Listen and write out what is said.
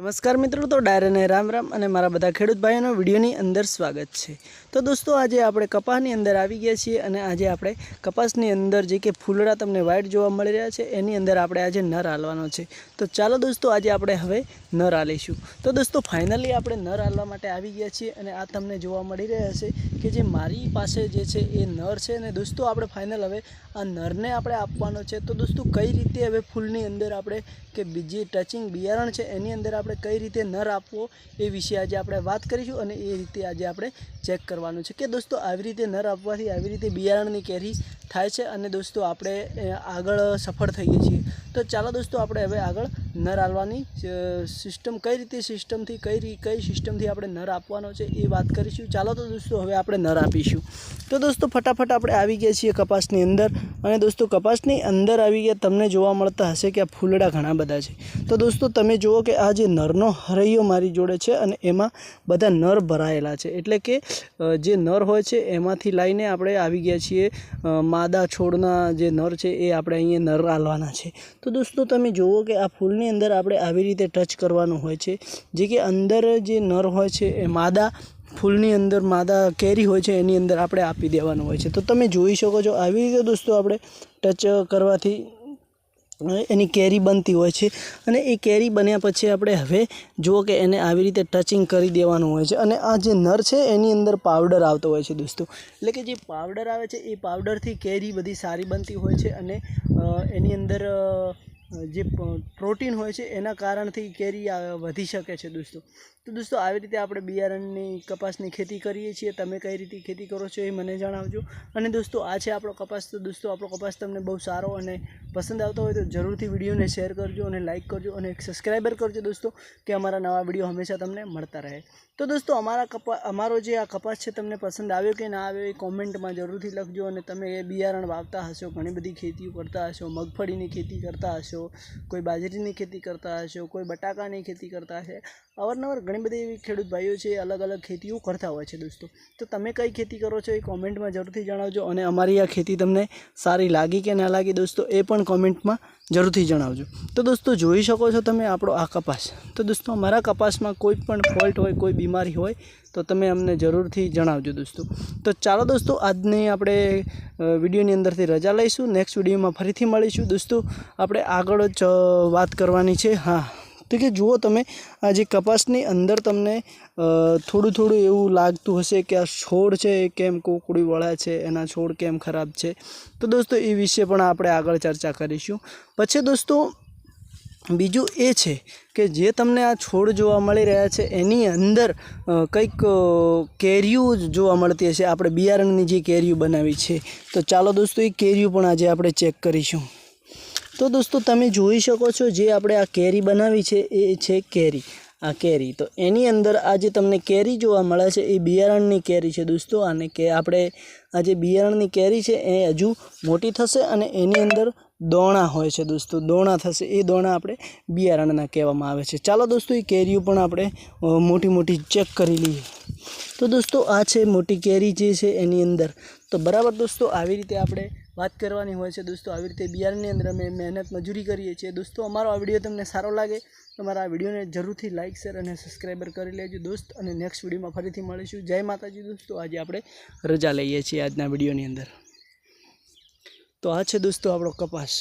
નમસ્કાર મિત્રો, તો ડાયરાને રામ રામ અને મારા બધા ખેડૂત ભાઈઓનો વિડીયોની અંદર સ્વાગત છે. તો દોસ્તો, આજે આપણે કપાસની અંદર આવી ગયા છીએ અને આજે આપણે કપાસની અંદર જે કે ફૂલડા તમને વાઇટ જોવા મળી રહ્યા છે, એની અંદર આપણે આજે નર હાલવાનો છે. તો ચાલો દોસ્તો, આજે આપણે હવે નર હાલીશું. તો દોસ્તો, ફાઇનલી આપણે નર હાલવા માટે આવી ગયા છીએ અને આ તમને જોવા મળી રહ્યા છે કે જે મારી પાસે જે છે એ નર છે અને દોસ્તો, આપણે ફાઇનલ હવે આ નરને આપણે આપવાનો છે. તો દોસ્તો, કઈ રીતે હવે ફૂલની અંદર આપણે કે બીજી ટચિંગ બિયારણ છે એની અંદર આપણે કઈ રીતે નર આપવો એ વિશે આજે આપણે વાત કરીશું અને એ રીતે આજે આપણે ચેક કરવાનું છે. કે દોસ્તો, આવી રીતે નર આપવાથી આવી રીતે બિયારણની કેરી થાય છે અને દોસ્તો આપણે આગળ સફળ થઈએ છીએ. તો ચાલો દોસ્તો આપણે હવે આગળ નર આલવાની સિસ્ટમ કઈ રીતે સિસ્ટમથી કઈ કઈ સિસ્ટમથી આપણે નર આપવાનો છે એ વાત કરીશું. ચાલો તો દોસ્તો હવે આપણે નર આપીશું. તો દોસ્તો ફટાફટ આપણે આવી ગયા છીએ કપાસની અંદર અને દોસ્તો કપાસની અંદર આવી ગયા તમને જોવા મળતા હશે કે આ ફૂલડા ઘણા બધા છે. તો દોસ્તો તમે જુઓ કે આ જે નરનો હરૈયો મારી જોડે છે અને એમાં બધા નર ભરાયેલા છે. એટલે કે જે નર હોય છે એમાંથી લઈને આપણે આવી ગયા છીએ અ, માદા છોડના જે નર છે એ આપણે અહીંયા નર આલવાના છે. તો દોસ્તો તમે જુઓ કે આ ફૂલની અંદર આપણે આવી રીતે ટચ કરવાનું હોય છે. જે કે અંદર જે નર હોય છે એ માદા ફૂલની અંદર માદા કેરી હોય છે એની અંદર આપણે આપી દેવાનું હોય છે. તો તમે જોઈ શકો છો આવી રીતે દોસ્તો આપણે ટચ કરવાથી એની કેરી બનતી હોય છે. અને એ કેરી બન્યા પછી આપણે હવે જુઓ કે એને આવી રીતે ટચિંગ કરી દેવાનું હોય છે. અને આ જે નર છે, એની અંદર પાવડર આવતો હોય છે દોસ્તો. એટલે કે જે પાવડર આવે છે, એ પાવડરથી કેરી બધી સારી બનતી હોય છે અને એની અંદર જે પ્રોટીન હોય છે, એના કારણથી કેરી વધી શકે છે દોસ્તો. તો દોસ્તો, આવી રીતે આપણે બિયારણની કપાસની ખેતી કરીએ છીએ. તમે કઈ રીતે ખેતી કરો છો એ મને જણાવજો. અને દોસ્તો, આ છે આપણો કપાસ. તો દોસ્તો, આપણો કપાસ તમને બહુ સારો અને પસંદ આવતો હોય તો જરૂરથી વિડીયોને શેર કરજો અને લાઇક કરજો અને સબસ્ક્રાઈબર કરજો દોસ્તો, કે અમારા નવા વીડિયો હંમેશા તમને મળતા રહે. તો દોસ્તો, અમારા કપા, અમારો જે આ કપાસ છે તમને પસંદ આવ્યો કે ના આવ્યો એ કોમેન્ટમાં જરૂરથી લખજો અને તમે એ બિયારણ વાવતા હશો, ઘણી બધી ખેતીઓ કરતા હશો, મગફળીની ખેતી કરતા હશો કોઈ બાજરીની ખેતી કરતા હશો, કોઈ બટાકાની ખેતી કરતા હશે. અવારનવાર ઘણી બધી એવી ખેડૂત ભાઈઓ છે અલગ અલગ ખેતીઓ કરતા હોય છે દોસ્તો. તો તમે કઈ ખેતી કરો છો એ કોમેન્ટમાં જરૂરથી જણાવજો અને અમારી આ ખેતી તમને સારી લાગી કે ના લાગી દોસ્તો એ પણ કોમેન્ટમાં જરૂરથી જણાવજો. તો દોસ્તો જોઈ શકો છો તમે આપણો આ કપાસ. તો દોસ્તો અમારા કપાસમાં કોઈ પણ ફોલ્ટ હોય, કોઈ બીમારી હોય, તો તમે અમને જરૂરથી જણાવજો દોસ્તો. તો ચાલો દોસ્તો આજની આપણે વિડીયોની અંદરથી રજા લઈશું. નેક્સ્ટ વિડીયોમાં ફરીથી મળીશું. દોસ્તો, આપણે આગળ જ વાત કરવાની છે. હા. તો કે જુઓ તમે, આ જે કપાસની અંદર તમને થોડું થોડું એવું લાગતું હશે કે આ છોડ છે, એ કેમ કોકડી વળા છે, એના છોડ કેમ ખરાબ છે. તો દોસ્તો, એ વિશે પણ આપણે આગળ ચર્ચા કરીશું. પછી દોસ્તો, બીજું એ છે કે જે તમને આ છોડ જોવા મળી રહ્યા છે, એની અંદર કંઈક કેરીઓ જોવા મળતી હશે. આપણે બિયારણની જે કેરીઓ બનાવી છે. તો ચાલો દોસ્તો, એ કેરીઓ પણ આજે આપણે ચેક કરીશું. તો દોસ્તો તમે જોઈ શકો છો જે આપણે આ કેરી બનાવી છે, એ છે કેરી, આ કેરી. તો એની અંદર આ જે તમને કેરી જોવા મળે છે, એ બિયારણની કેરી છે દોસ્તો. અને કે આપણે આ જે બિયારણની કેરી છે, એ હજુ મોટી થશે અને એની અંદર દોણા હોય છે દોસ્તો. દોણા થશે, એ દોણા આપણે બિયારણના કહેવામાં આવે છે. ચાલો દોસ્તો, એ કેરીઓ પણ આપણે મોટી મોટી ચેક કરી લઈએ. તો દોસ્તો, આ છે મોટી કેરી જે છે એની અંદર. તો બરાબર દોસ્તો, આવી રીતે આપણે વાત કરવાની હોય છે દોસ્તો, આવી રીતે બિયારણની અંદર અમે મહેનત મજૂરી કરીએ છીએ. દોસ્તો, અમારો આ વીડિયો તમને સારો લાગે તો મારા આ વિડીયોને જરૂરથી લાઇક શેર અને સબસ્ક્રાઈબર કરી લેજો દોસ્ત અને નેક્સ્ટ વિડીયોમાં ફરીથી મળીશું. જય માતાજી દોસ્તો, આજે આપણે રજા લઈએ છીએ આજના વિડીયોની અંદર. તો આ છે દોસ્તો આપણો કપાસ.